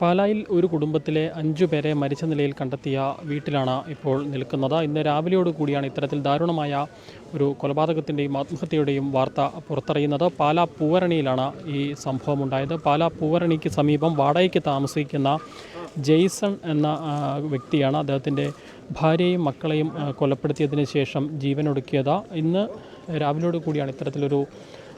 പാലായിൽ ഒരു കുടുംബത്തിലെ അഞ്ചു പേരെ മരിച്ച നിലയിൽ കണ്ടെത്തിയ വീട്ടിലാണ് ഇപ്പോൾ നിൽക്കുന്നത്. ഇന്ന് രാവിലെയോട് കൂടിയാണ് ഇത്തരത്തിൽ ദാരുണമായ ഒരു കൊലപാതകത്തിന്റെയും ആത്മഹത്യയുടെയും വാർത്ത പുറത്തറിയുന്നത്. പാലാ പൂവരണിയിലാണ് ഈ സംഭവം ഉണ്ടായത് പാലാ പൂവരണിക്ക് സമീപം വാടകയ്ക്ക് താമസിക്കുന്ന ജെയ്സൺ എന്ന വ്യക്തിയാണ് അദ്ദേഹത്തിന്റെ ഭാര്യയും മക്കളെയും കൊലപ്പെടുത്തിയതിന് ശേഷം ജീവനൊടുക്കിയത്. ഇന്ന് രാവിലെയോട് കൂടിയാണ് ഇത്തരത്തിലൊരു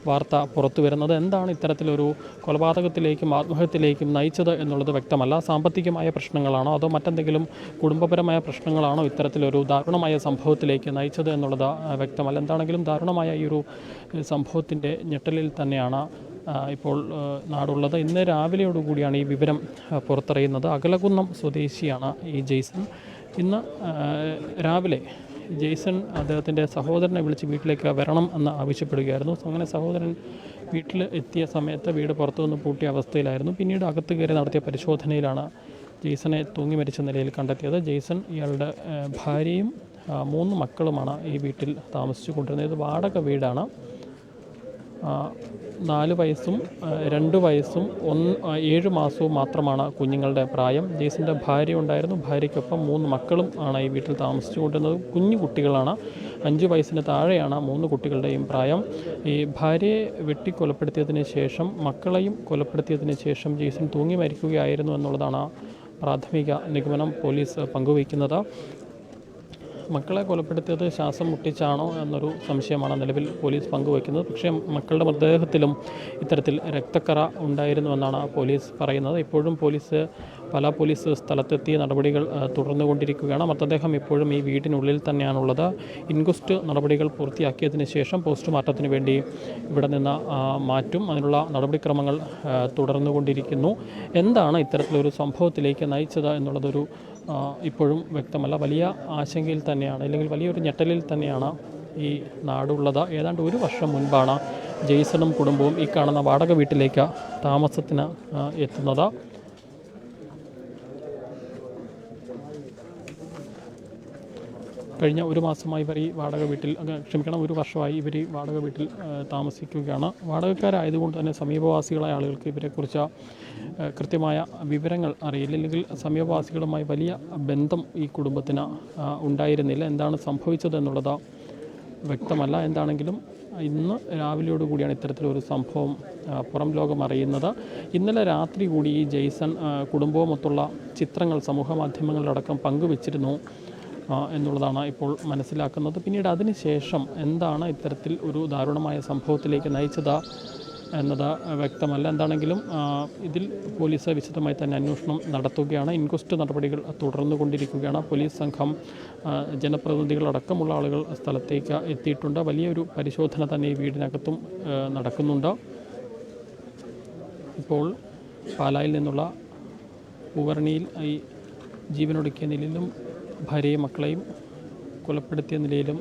വാർത്ത പുറത്തു വരുന്നത്? എന്താണ് ഇത്തരത്തിലൊരു കൊലപാതകത്തിലേക്കും ആത്മഹത്യയിലേക്കും നയിച്ചത് എന്നുള്ളത് വ്യക്തമല്ല. സാമ്പത്തികമായ പ്രശ്നങ്ങളാണോ അതോ മറ്റെന്തെങ്കിലും കുടുംബപരമായ പ്രശ്നങ്ങളാണോ ഇത്തരത്തിലൊരു ദാരുണമായ സംഭവത്തിലേക്ക് നയിച്ചത് എന്നുള്ളത് വ്യക്തമല്ല. എന്താണെങ്കിലും ദാരുണമായ ഈ ഒരു സംഭവത്തിന്റെ ഞെട്ടലിൽ തന്നെയാണ് ഇപ്പോൾ നാടുള്ളത്. ഇന്ന് രാവിലെയോടുകൂടിയാണ് ഈ വിവരം പുറത്തറിയുന്നത്. അകലകുന്നം സ്വദേശിയാണ് ഈ ജെയ്സൺ. ഇന്ന് രാവിലെ ജെയ്സൺ അദ്ദേഹത്തിന്റെ സഹോദരനെ വിളിച്ച് വീട്ടിലേക്ക് വരണം എന്ന് ആവശ്യപ്പെടുകയായിരുന്നു. അങ്ങനെ സഹോദരൻ വീട്ടിൽ എത്തിയ സമയത്ത് വീട് പുറത്തുനിന്ന് പൂട്ടിയ അവസ്ഥയിലായിരുന്നു. പിന്നീട് അകത്ത് കയറി നടത്തിയ പരിശോധനയിലാണ് ജെയ്സനെ തൂങ്ങി മരിച്ച നിലയിൽ കണ്ടെത്തിയത്. ജെയ്സൺ ഇയാളുടെ ഭാര്യയും മൂന്ന് മക്കളുമാണ് ഈ വീട്ടിൽ താമസിച്ചു കൊണ്ടിരുന്നത് ഇത് വാടക വീടാണ്. നാല് വയസ്സും രണ്ട് വയസ്സും ഒന്ന് ഏഴ് മാസവും മാത്രമാണ് കുഞ്ഞുങ്ങളുടെ പ്രായം. ജെയ്സിന്റെ ഭാര്യ ഉണ്ടായിരുന്നു. ഭാര്യയ്ക്കൊപ്പം മൂന്ന് മക്കളും ആണ് ഈ വീട്ടിൽ താമസിച്ചുകൊണ്ടിരുന്നത്. കുഞ്ഞു കുട്ടികളാണ്. അഞ്ച് വയസ്സിന് താഴെയാണ് മൂന്ന് കുട്ടികളുടെയും പ്രായം. ഈ ഭാര്യയെ വെട്ടി കൊലപ്പെടുത്തിയതിന് ശേഷം മക്കളെയും കൊലപ്പെടുത്തിയതിന് ശേഷം ജെയ്സൺ തൂങ്ങി മരിക്കുകയായിരുന്നു എന്നുള്ളതാണ് പ്രാഥമിക നിഗമനം പോലീസ് പങ്കുവയ്ക്കുന്നത്. മക്കളെ കൊലപ്പെടുത്തിയത് ശ്വാസം മുട്ടിച്ചാണോ എന്നൊരു സംശയമാണ് നിലവിൽ പോലീസ് പങ്കുവയ്ക്കുന്നത്. പക്ഷേ മക്കളുടെ മൃതദേഹത്തിലും ഇത്തരത്തിൽ രക്തക്കറ ഉണ്ടായിരുന്നുവെന്നാണ് പോലീസ് പറയുന്നത്. ഇപ്പോഴും പോലീസ് പല പോലീസ് സ്ഥലത്തെത്തി നടപടികൾ തുടർന്നുകൊണ്ടിരിക്കുകയാണ്. മൃതദേഹം ഇപ്പോഴും ഈ വീടിനുള്ളിൽ തന്നെയാണുള്ളത്. ഇൻക്വസ്റ്റ് നടപടികൾ പൂർത്തിയാക്കിയതിന് ശേഷം പോസ്റ്റ്മോർട്ടത്തിന് വേണ്ടി ഇവിടെ നിന്ന് മാറ്റും. അതിനുള്ള നടപടിക്രമങ്ങൾ തുടർന്നുകൊണ്ടിരിക്കുന്നു. എന്താണ് ഇത്തരത്തിലൊരു സംഭവത്തിലേക്ക് നയിച്ചത് എന്നുള്ളതൊരു ഇപ്പോഴും വ്യക്തമല്ല. വലിയ ആശങ്കയിൽ തന്നെയാണ് അല്ലെങ്കിൽ വലിയൊരു ഞെട്ടലിൽ തന്നെയാണ് ഈ നാടുള്ളത്. ഏതാണ്ട് ഒരു വർഷം മുൻപാണ് ജെയ്സണും കുടുംബവും ഈ കാണുന്ന വാടക വീട്ടിലേക്ക് താമസത്തിന് എത്തുന്നത്. കഴിഞ്ഞ ഒരു മാസമായി ഇവർ ഈ വാടക വീട്ടിൽ ക്ഷമിക്കണം ഒരു വർഷമായി ഇവർ ഈ വാടക വീട്ടിൽ താമസിക്കുകയാണ്. വാടകക്കാരായതുകൊണ്ട് തന്നെ സമീപവാസികളായ ആളുകൾക്ക് ഇവരെക്കുറിച്ച് കൃത്യമായ വിവരങ്ങൾ അറിയില്ല. അല്ലെങ്കിൽ സമീപവാസികളുമായി വലിയ ബന്ധം ഈ കുടുംബത്തിന് ഉണ്ടായിരുന്നില്ല. എന്താണ് സംഭവിച്ചതെന്നുള്ളത് വ്യക്തമല്ല. എന്താണെങ്കിലും ഇന്ന് രാവിലെയോടുകൂടിയാണ് ഇത്തരത്തിലൊരു സംഭവം പുറം ലോകം അറിയുന്നത്. ഇന്നലെ രാത്രി കൂടി ഈ ജെയ്സൺ കുടുംബവുമൊത്തുള്ള ചിത്രങ്ങൾ സമൂഹ മാധ്യമങ്ങളിലടക്കം പങ്കുവച്ചിരുന്നു. എന്നുള്ളതാണ് ഇപ്പോൾ മനസ്സിലാക്കുന്നത്. പിന്നീട് അതിനുശേഷം എന്താണ് ഇത്തരത്തിൽ ഒരു ദാരുണമായ സംഭവത്തിലേക്ക് നയിച്ചത് എന്നത് വ്യക്തമല്ല. എന്താണെങ്കിലും ഇതിൽ പോലീസ് വിശദമായി തന്നെ അന്വേഷണം നടത്തുകയാണ്. ഇൻക്വസ്റ്റ് നടപടികൾ തുടർന്നു കൊണ്ടിരിക്കുകയാണ്. പോലീസ് സംഘം ജനപ്രതിനിധികളടക്കമുള്ള ആളുകൾ സ്ഥലത്തേക്ക് എത്തിയിട്ടുണ്ട്. വലിയൊരു പരിശോധന തന്നെ ഈ വീടിനകത്തും നടക്കുന്നുണ്ട്. ഇപ്പോൾ പാലായിൽ നിന്നുള്ള പൂവരണിയിൽ ഈ ജീവനൊടുക്കിയ നിലയിലും ഭാര്യയും മക്കളെയും കൊലപ്പെടുത്തിയ നിലയിലും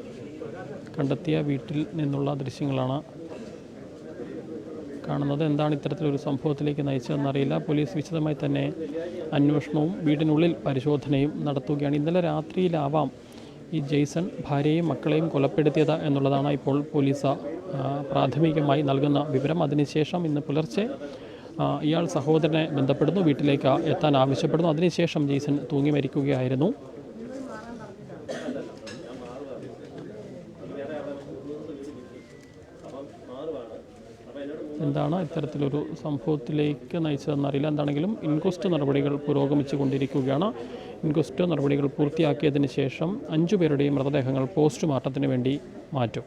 കണ്ടെത്തിയ വീട്ടിൽ നിന്നുള്ള ദൃശ്യങ്ങളാണ് കാണുന്നത്. എന്താണ് ഇത്തരത്തിലൊരു സംഭവത്തിലേക്ക് നയിച്ചതെന്നറിയില്ല. പോലീസ് വിശദമായി തന്നെ അന്വേഷണവും വീടിനുള്ളിൽ പരിശോധനയും നടത്തുകയാണ്. ഇന്നലെ രാത്രിയിലാവാം ഈ ജെയ്സൺ ഭാര്യയും മക്കളെയും കൊലപ്പെടുത്തിയത് എന്നുള്ളതാണ് ഇപ്പോൾ പോലീസ് പ്രാഥമികമായി നൽകുന്ന വിവരം. അതിനുശേഷം ഇന്ന് പുലർച്ചെ ഇയാൾ സഹോദരനെ ബന്ധപ്പെടുന്നു വീട്ടിലേക്ക് എത്താൻ ആവശ്യപ്പെടുന്നു. അതിനുശേഷം ജെയ്സൺ തൂങ്ങി മരിക്കുകയായിരുന്നു. എന്താണ് ഇത്തരത്തിലൊരു സംഭവത്തിലേക്ക് നയിച്ചതെന്നറിയില്ല എന്താണെങ്കിലും ഇൻക്വസ്റ്റ് നടപടികൾ പുരോഗമിച്ചു കൊണ്ടിരിക്കുകയാണ് ഇൻക്വസ്റ്റ് നടപടികൾ പൂർത്തിയാക്കിയതിന് ശേഷം അഞ്ചു പേരുടെയും മൃതദേഹങ്ങൾ പോസ്റ്റ്മോർട്ടത്തിന് വേണ്ടി മാറ്റും.